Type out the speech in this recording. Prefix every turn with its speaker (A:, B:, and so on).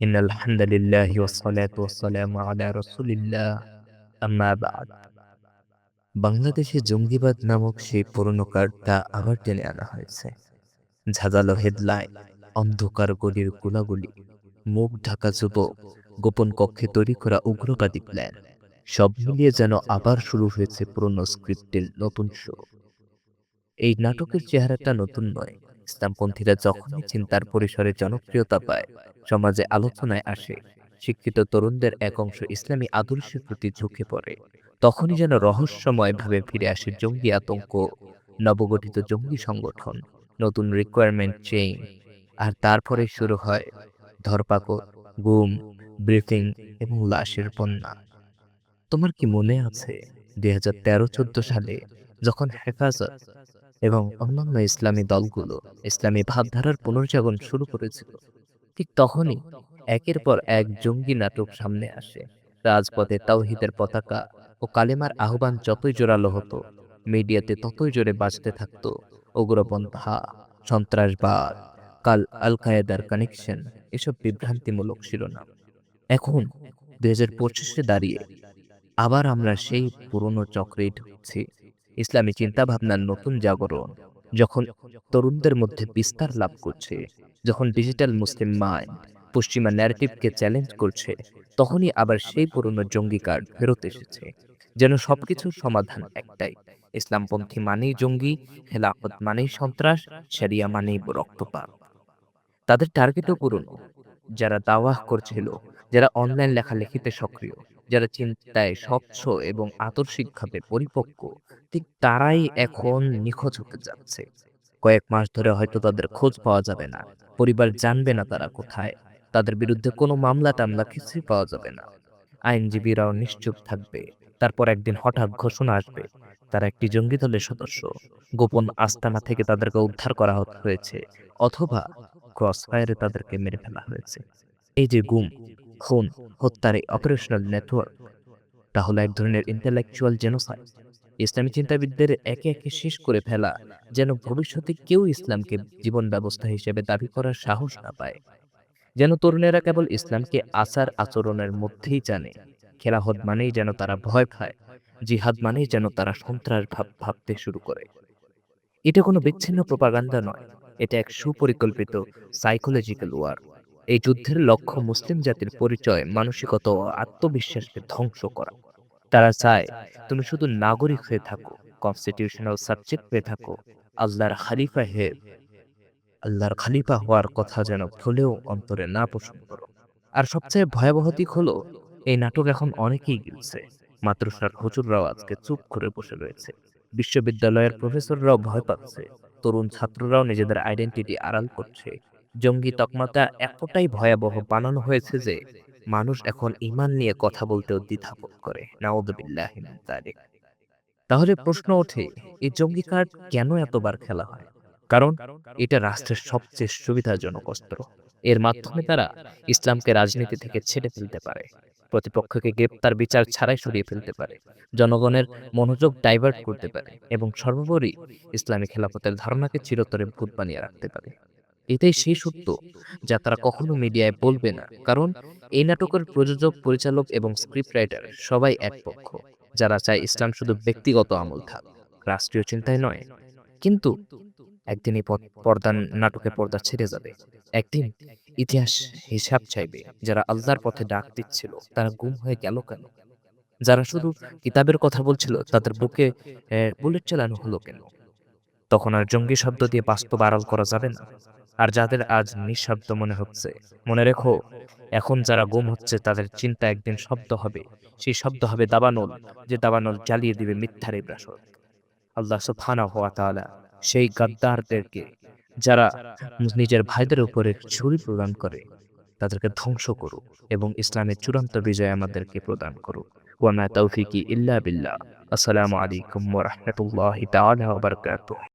A: إن الحمد لله والصلاة والسلام على رسول الله أما بعد বাংলাদেশে জঙ্গিবাদ নামক সেই পুরনো কার্ডটা আবার টেনে আনা হয়েছে ঝাঁঝালো হেডলাইন অন্ধকার গলির গোলাগুলি মুখ ঢাকা যুবক গোপন কক্ষে তৈরি করা উগ্রবাদী প্ল্যান সব মিলিয়ে যেন আবার শুরু হয়েছে পুরনো স্ক্রিপ্টের নতুন শো এই নাটকের চেহারাটা নতুন নয় ইসলামপন্থীরা যখনই চিন্তার পরিসরে জনপ্রিয়তা পায়, সমাজে আলোচনায় আসে, শিক্ষিত তরুণদের এক অংশ ইসলামী আদর্শের প্রতি ঝুঁকে পড়ে, তখনই যেন রহস্যময়ভাবে ফিরে আসে জঙ্গি আতঙ্ক, নবগঠিত জঙ্গি সংগঠন, নতুন রিকোয়ারমেন্ট চেইন আর তারপরে শুরু হয় ধরপাকড়, গুম ব্রিফিং এবং লাশের বন্যা। তোমার কি মনে আছে, দুই হাজার তেরো চোদ্দ সালে যখন হেফাজত এবং অন্যান্য ইসলামী দলগুলো ইসলামী ভাবধারার পুনর্জাগরণ শুরু করেছিল। ঠিক তখনই একের পর এক জঙ্গি নাটক সামনে আসে। রাজপথে তাওহিদের পতাকা ও কালেমার আহ্বান যতই জোরালো হতো, মিডিয়াতে ততই জোরে বাঁচতে থাকতো। উগ্রপন্থা, সন্ত্রাসবাদ, কাল আল কায়েদার কানেকশন এসব বিভ্রান্তিমূলক শিরোনাম। এখন দুই হাজার পঁচিশে দাঁড়িয়ে আবার আমরা সেই পুরনো চক্রেই ঢুকছি। ইসলামী চিন্তাভাবনার নতুন জাগরণ, যখন তরুণদের মধ্যে বিস্তার লাভ করছে, যখন ডিজিটাল মুসলিম মাইন্ড পশ্চিমা ন্যারেটিভকে চ্যালেঞ্জ করছে, তখনই আবার সেই পুরনো জঙ্গি কার্ড ফেরত এসেছে। যেন সবকিছুর সমাধান একটাই, ইসলামপন্থী মানেই জঙ্গি, খেলাফত মানেই সন্ত্রাস সেরিয়া মানেই রক্তপাত। তাদের টার্গেটও পুরনো যারা দাওয়াহ করছিল, যারা অনলাইন লেখালেখিতে সক্রিয় যারা চিন্তায় স্বচ্ছ এবং আদর্শিকভাবে পরিপক্ক, ঠিক তারাই এখন নিখোঁজ হতে যাচ্ছে। কয়েক মাস ধরে হয়তো তাদের খোঁজ পাওয়া যাবে না। পরিবার জানবে না তারা কোথায়। তাদের বিরুদ্ধে কোনো মামলা টামলা কিছুই পাওয়া যাবে না। আইনজীবীরাও নিশ্চুপ থাকবে। তারপর একদিন হঠাৎ ঘোষণা আসবে। তারা একটি জঙ্গি দলের সদস্য। গোপন আস্তানা থেকে তাদেরকে উদ্ধার করা হয়েছে। অথবা ক্রস ফায়ারে তাদেরকে মেরে ফেলা হয়েছে। এই যে গুম খুন, হত্যার এই অপারেশনাল নেটওয়ার্ক তা হলো এক ধরনের ইন্টেলেকচুয়াল জেনোসাইড ইসলামী চিন্তাবিদদের একে একে শেষ করে ফেলা, যেন ভবিষ্যতে কেউ ইসলামকে জীবন ব্যবস্থা হিসেবে দাবি করার সাহস না পায়। যেন তরুণেরা কেবল ইসলামকে আচার আচরণের মধ্যেই জানে। খেলাহত মানেই যেন তারা ভয় খায় জিহাদ মানেই যেন তারা সন্ত্রাস ভাব, ভাবতে শুরু করে। এটা কোনো বিচ্ছিন্ন প্রপাগান্ডা নয়, এটা এক সুপরিকল্পিত সাইকোলজিক্যাল ওয়ার এই যুদ্ধের লক্ষ্য মুসলিম জাতির পরিচয়, মানসিকতা ও আত্মবিশ্বাসকে ধ্বংস করা। তারা চায়, তুমি শুধু নাগরিক হয়ে থাকো কনস্টিটিউশনাল সাবজেক্ট হয়ে থাকো, আল্লাহর খালিফা হে আল্লাহর খালিফা হওয়ার কথা যেন ভুলেও অন্তরে না পোষণ করো। আর সবচেয়ে ভয়াবহ দিক হলো, এই নাটক এখন অনেকেই গিলছে। মাদ্রাসার হুজুররাও আজকে চুপ করে বসে রয়েছে। বিশ্ববিদ্যালয়ের প্রফেসররাও ভয় পাচ্ছে। তরুণ ছাত্ররাও নিজেদের আইডেন্টিটি আড়াল করছে। জঙ্গি তকমাতা এতটাই ভয়াবহ বানানো হয়েছে যে মানুষ এখন ইমান নিয়ে কথা বলতেও দ্বিধাবোধ করে। নাউদুবিল্লাহ তাহলে প্রশ্ন ওঠে এই জঙ্গি কার্ড কেন এতবার খেলা হয়? কারণ এটা রাষ্ট্রের সবচেয়ে সুবিধাজনক অস্ত্র। এর মাধ্যমে তারা ইসলামকে রাজনীতি থেকে ছেড়ে ফেলতে পারে। প্রতিপক্ষকে গ্রেপ্তার বিচার ছাড়াই সরিয়ে ফেলতে পারে। জনগণের মনোযোগ ডাইভার্ট করতে পারে এবং সর্বোপরি ইসলামী খেলাফতের ধারণাকে চিরতরে ভূত বানিয়ে রাখতে পারে এটাই সেই সত্য, যা তারা কখনো মিডিয়ায় বলবে না। কারণ এই নাটকের প্রযোজক, পরিচালক এবং স্ক্রিপ্ট রাইটার সবাই এক পক্ষ, যারা চায় ইসলাম শুধু ব্যক্তিগত আমল থাক, রাষ্ট্রীয় চিন্তায় নয়। কিন্তু একদিন এই পর্দার নাটকের পর্দা ছেড়ে যাবে। একদিন ইতিহাস হিসাব চাইবে, যারা আল্লাহর পথে ডাক দিচ্ছিল, তারা গুম হয়ে গেল কেন? যারা শুধু কিতাবের কথা বলছিল, তাদের বুকে বুলেট চালানো হলো কেন? তখন আর জঙ্গি শব্দ দিয়ে বাস্তব আড়াল করা যাবে না। আর যাদের আজ নিঃশব্দ মনে হচ্ছে, মনে রেখো, এখন যারা গুম হচ্ছে, তাদের চিন্তা একদিন শব্দ হবে। সেই শব্দ হবে দাবানল, যে দাবানল জ্বালিয়ে দিবে মিথ্যার এই ব্রাসদ আল্লাহ সুফানা হওয়া তাআলা সেই গাদ্দারদেরকে, যারা নিজের ভাইদের উপরে ছুরি প্রদান করে, তাদেরকে ধ্বংস করুক এবং ইসলামের চূড়ান্ত বিজয় আমাদেরকে প্রদান করুক। ওয়ামা তৌফিকি ইল্লা বিল্লাহ। আসসালামু আলাইকুম ওয়া রাহমাতুল্লাহি তাআলা ওয়া বারাকাতুহু।